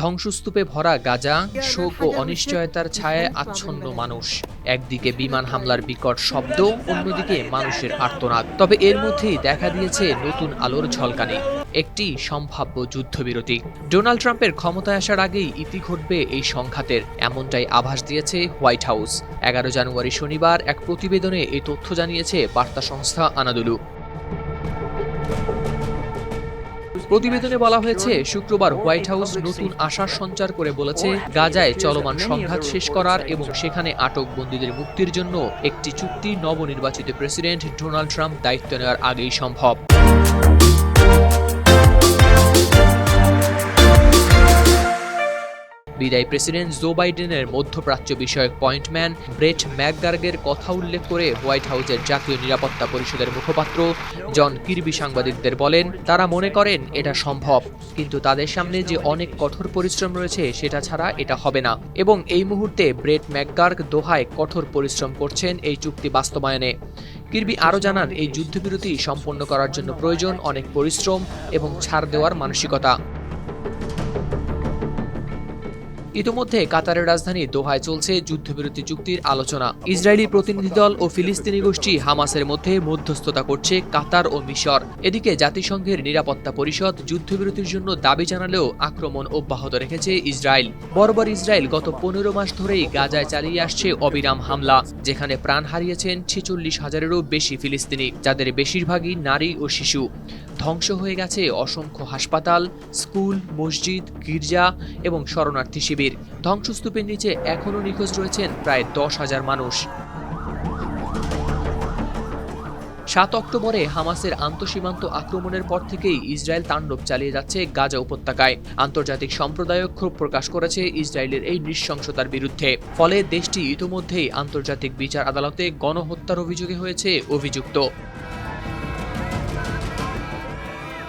ধ্বংসস্তূপে ভরা গাজা শোক ও অনিশ্চয়তার ছায়ায় আচ্ছন্ন মানুষ। একদিকে বিমান হামলার বিকট শব্দ অন্যদিকে মানুষের আর্তনাদ। তবে এর মধ্যেই দেখা দিয়েছে নতুন আলোর ঝলকানি একটি সম্ভাব্য যুদ্ধবিরতি। ডোনাল্ড ট্রাম্পের ক্ষমতায় আসার আগেই ইতি ঘটবে এই সংঘাতের এমনটাই আভাস দিয়েছে হোয়াইট হাউস। এগারো জানুয়ারি শনিবার এক প্রতিবেদনে এই তথ্য জানিয়েছে বার্তা সংস্থা আনাদুলু। প্রতিবেদনে বলা হয়েছে, শুক্রবার হোয়াইট হাউস নতুন আশার সঞ্চার করে বলেছে, গাজায় চলমান সংঘাত শেষ করার এবং সেখানে আটক বন্দীদের মুক্তির জন্য একটি চুক্তি নবনির্বাচিত প্রেসিডেন্ট ডোনাল্ড ট্রাম্প দায়িত্ব নেওয়ার আগেই সম্ভব। বিদায়ী প্রেসিডেন্ট জো বাইডেনের মধ্যপ্রাচ্য বিষয়ক পয়েন্টম্যান ব্রেট ম্যাকগার্গের কথা উল্লেখ করে হোয়াইট হাউসের জাতীয় নিরাপত্তা পরিষদের মুখপাত্র জন কিরবি সাংবাদিকদের বলেন, তারা মনে করেন এটা সম্ভব, কিন্তু তাদের সামনে যে অনেক কঠোর পরিশ্রম রয়েছে, সেটা ছাড়া এটা হবে না। এবং এই মুহূর্তে ব্রেট ম্যাকগার্গ দোহায় কঠোর পরিশ্রম করছেন এই চুক্তি বাস্তবায়নে। কিরবি আরও জানান, এই যুদ্ধবিরতি সম্পন্ন করার জন্য প্রয়োজন অনেক পরিশ্রম এবং ছাড় দেওয়ার মানসিকতা। ইতোমধ্যে কাতারের রাজধানী দোহায় চলছে যুদ্ধবিরতি চুক্তির আলোচনা। ইসরায়েলি প্রতিনিধি দল ও ফিলিস্তিনি গোষ্ঠী হামাসের মধ্যে মধ্যস্থতা করছে কাতার ও মিশর। এদিকে জাতিসংঘের নিরাপত্তা পরিষদ যুদ্ধবিরতির জন্য দাবি জানালেও আক্রমণ অব্যাহত রেখেছে ইসরায়েল। বরাবর ইসরায়েল গত পনেরো মাস ধরেই গাজায় চালিয়ে আসছে অবিরাম হামলা, যেখানে প্রাণ হারিয়েছেন ছেচল্লিশ হাজারেরও বেশি ফিলিস্তিনি, যাদের বেশিরভাগই নারী ও শিশু। ধ্বংস হয়ে গেছে অসংখ্য হাসপাতাল, স্কুল, মসজিদ, গির্জা এবং শরণার্থী শিবির। ধ্বংসস্তূপের নিচে এখনও নিখোঁজ রয়েছেন প্রায় দশ হাজার মানুষ। সাত অক্টোবরে হামাসের আন্তঃসীমান্ত আক্রমণের পর থেকেই ইসরায়েল তাণ্ডব চালিয়ে যাচ্ছে গাজা উপত্যকায়। আন্তর্জাতিক সম্প্রদায় ক্ষোভ প্রকাশ করেছে ইসরায়েলের এই নৃশংসতার বিরুদ্ধে। ফলে দেশটি ইতোমধ্যেই আন্তর্জাতিক বিচার আদালতে গণহত্যার অভিযোগে হয়েছে অভিযুক্ত।